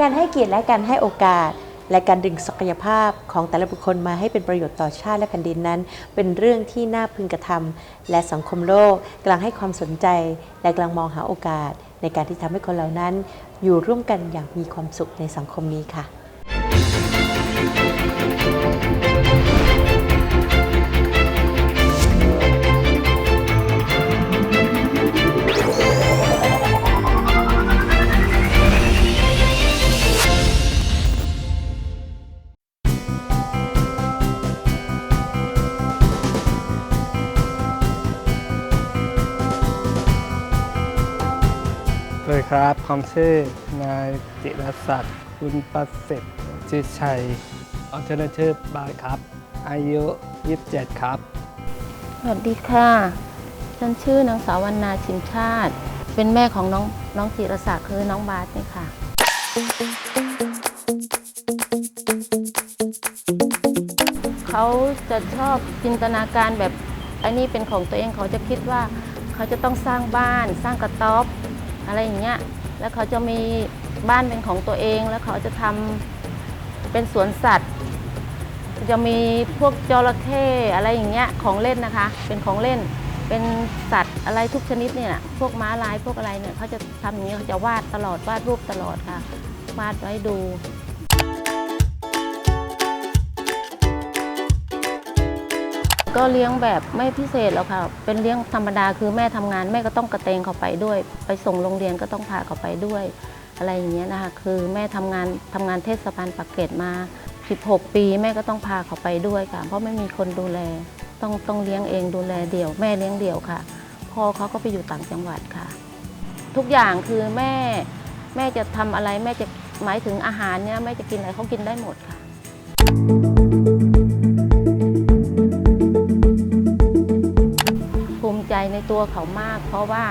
การให้เกียรติและการให้โอกาส และการดึงศักยภาพของแต่ละบุคคลมาให้เป็นประโยชน์ต่อชาติและแผ่นดินนั้น เป็นเรื่องที่น่าพึงกระทำและสังคมโลกกำลังให้ความสนใจ และกำลังมองหาโอกาส ในการที่ทำให้คนเหล่านั้น อยู่ร่วมกันอย่างมีความสุขในสังคมนี้ค่ะ สวัสดีครับผมชื่อนายจิรศักดิ์คุณประสิทธิ์ชื่อชัยอัลเทอร์เนทีฟบายครับ อายุ 27 ครับ สวัสดีค่ะ ฉันชื่อนางสาววรรณาชิมชาติ เป็นแม่ของน้องน้องจิรศักดิ์คือน้องบาสนี่ค่ะ เขาจะชอบจินตนาการแบบอันนี้เป็นของตัวเองเขาจะคิดว่า เขาจะต้องสร้างบ้าน สร้างกระต๊อบ อะไรอย่างเงี้ย แล้วเขาจะมีบ้านเป็นของตัวเอง แล้วเขาจะทำเป็นสวนสัตว์ จะมีพวกจระเข้อะไรอย่างเงี้ยของเล่นนะคะ เป็นของเล่น เป็นสัตว์อะไรทุกชนิดเนี่ย พวกม้าลายพวกอะไรเนี่ยเขาจะทำอย่างนี้ยเขาจะวาดตลอดวาดรูปตลอดค่ะวาดไว้ดู ก็เลี้ยงแบบไม่พิเศษหรอกค่ะ เป็นเลี้ยงธรรมดาคือแม่ทำงานแม่ก็ต้องกระเตงเขาไปด้วย ไปส่งโรงเรียนก็ต้องพาเขาไปด้วย อะไรอย่างเงี้ยนะคะ คือแม่ทำงานทำงานเทศบาลปากเกร็ดมา 16 ปี แม่ก็ต้องพาเขาไปด้วยค่ะ เพราะไม่มีคนดูแล ต้องต้องเลี้ยงเองดูแลเดี่ยว แม่เลี้ยงเดี่ยวค่ะ พ่อเขาก็ไปอยู่ต่างจังหวัดค่ะ ทุกอย่างคือแม่แม่จะทำอะไรแม่จะหมายถึงอาหารเนี่ยแม่จะกินอะไรเขากินได้หมดค่ะ ภูมิใจในตัวเขามาก เพราะว่า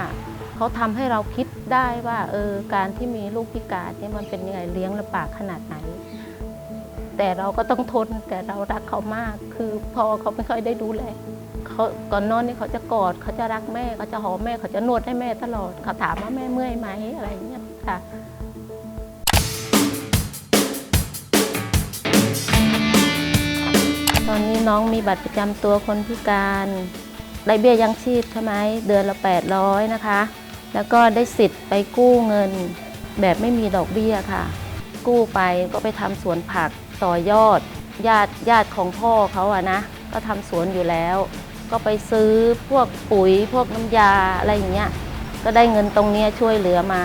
เขาทำให้เราคิดได้ว่าเออการที่มีลูกพิการเนี่ยมันเป็นยังไงเลี้ยงลำบากขนาดไหน แต่เราก็ต้องทนแต่เรารักเขามาก คือพอเขาไม่ค่อยได้ดูแลเขาก่อนนอนนี่เขาจะกอดเขาจะรักแม่เขาจะหอมแม่เขาจะนวดให้แม่ตลอดเขาถามว่าแม่เมื่อยไหมอะไรอย่างเงี้ยค่ะตอนนี้น้องมีบัตรประจำตัวคนพิการ ได้เบี้ยยังชีพใช่ไหมเดือนละ 800 นะคะ แล้วก็ได้สิทธิ์ไปกู้เงิน แบบไม่มีดอกเบี้ยค่ะ กู้ไปก็ไปทำสวนผักต่อยอด ญาติญาติของพ่อเขาอะนะ ก็ทำสวนอยู่แล้ว ก็ไปซื้อพวกปุ๋ยพวกน้ำยาอะไรอย่างเงี้ยก็ได้เงินตรงนี้ช่วยเหลือมา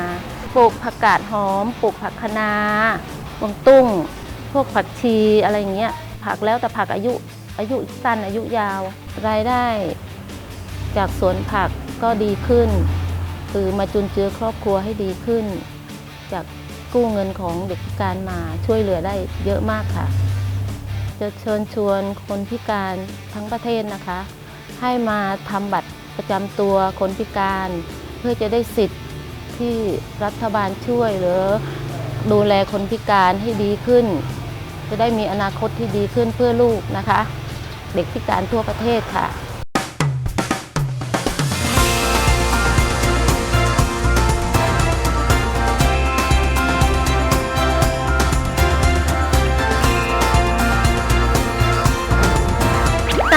ปลูกผักกาดหอม ปลูกผักคะน้ากวงตุ้ง พวกผักชีอะไรอย่างเงี้ย ผักแล้วแต่ผักอายุอายุสั้นอายุยาว รายได้ จากสวนผักก็ดีขึ้น คือมาจุนเจือครอบครัวให้ดีขึ้น จากกู้เงินของเด็กพิการมาช่วยเหลือได้เยอะมากค่ะ จะเชิญชวนคนพิการทั้งประเทศนะคะ ให้มาทำบัตรประจำตัวคนพิการ เพื่อจะได้สิทธิ์ที่รัฐบาลช่วยหรือดูแลคนพิการให้ดีขึ้น จะได้มีอนาคตที่ดีขึ้นเพื่อลูกนะคะ เด็กพิการทั่วประเทศค่ะ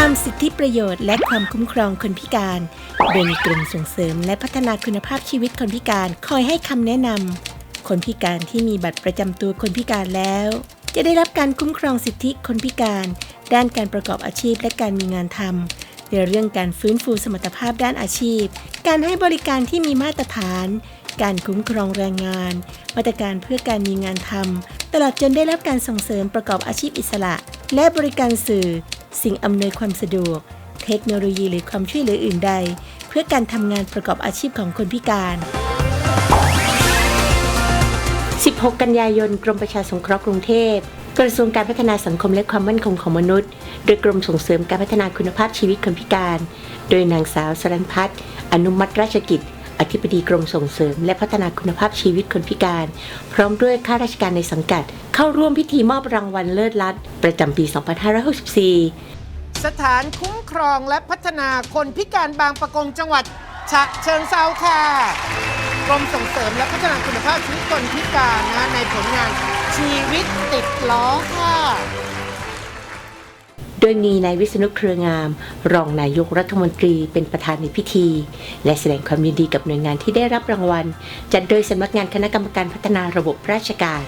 ามสิทธิประโยชน์และความคุ้มครองคนพิการ โดยมีกรมส่งเสริมและพัฒนาคุณภาพชีวิตคนพิการคอยให้คำแนะนำคนพิการที่มีบัตรประจำตัวคนพิการแล้ว จะได้รับการคุ้มครองสิทธิคนพิการ ด้านการประกอบอาชีพและการมีงานทำในเรื่องการฟื้นฟูสมรรถภาพด้านอาชีพ การให้บริการที่มีมาตรฐาน การคุ้มครองแรงงาน มาตรการเพื่อการมีงานทำตลอดจนได้รับการส่งเสริมประกอบอาชีพอิสระ และบริการสื่อ สิ่งอำนวยความสะดวก เทคโนโลยีหรือความช่วยเหลืออื่นใด เพื่อการทำงานประกอบอาชีพของคนพิการ 16 กันยายน กรมประชาสงเคราะห์กรุงเทพกระทรวงการพัฒนาสังคมและความมั่นคงของมนุษย์ โดยกรมส่งเสริมการพัฒนาคุณภาพชีวิตคนพิการ โดยนางสาวสรันพัฒน์อนุมัติราชกิจ อธิบดีกรมส่งเสริม และพัฒนาคุณภาพชีวิตคนพิการ พร้อมด้วยข้าราชการในสังกัด เข้าร่วมพิธีมอบรางวัลเลิศลัดประจำปี 2564 สถานคุ้มครองและพัฒนาคนพิการบางประกงจังหวัด ฉะเชิงเซาค่ะกรมส่งเสริมและพัฒนาคุณภาพชีวิตคนพิการนะในผลงานชีวิตติดล้อค่ะ โดยมีนายวิษณุเครืองาม รองนายกรัฐมนตรีเป็นประธานในพิธี และแสดงความยินดีกับหน่วยงานที่ได้รับรางวัล จัดโดยสำนักงานคณะกรรมการพัฒนาระบบราชการ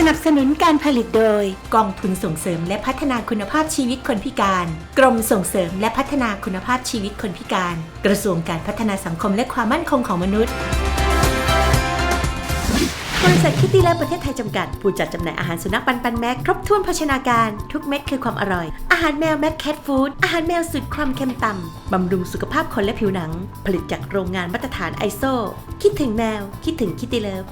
สนับสนุนการผลิตโดย กองทุนส่งเสริมและพัฒนาคุณภาพชีวิตคนพิการ กรมส่งเสริมและพัฒนาคุณภาพชีวิตคนพิการ กระทรวงการพัฒนาสังคมและความมั่นคงของมนุษย์บริษัทคิตตี้และประเทศไทยจำกัด ผู้จัดจำหน่ายอาหารสุนัขปันปันแม็กครบถ้วนโภชนาการ ทุกเม็ดคือความอร่อย อาหารแมวแม็กแคทฟู้ดอาหารแมวสูตรความเค็มต่ำบำรุงสุขภาพคนและผิวหนัง ผลิตจากโรงงานมาตรฐานไอโซคิดถึงแมว คิดถึงคิตตี้เลิฟ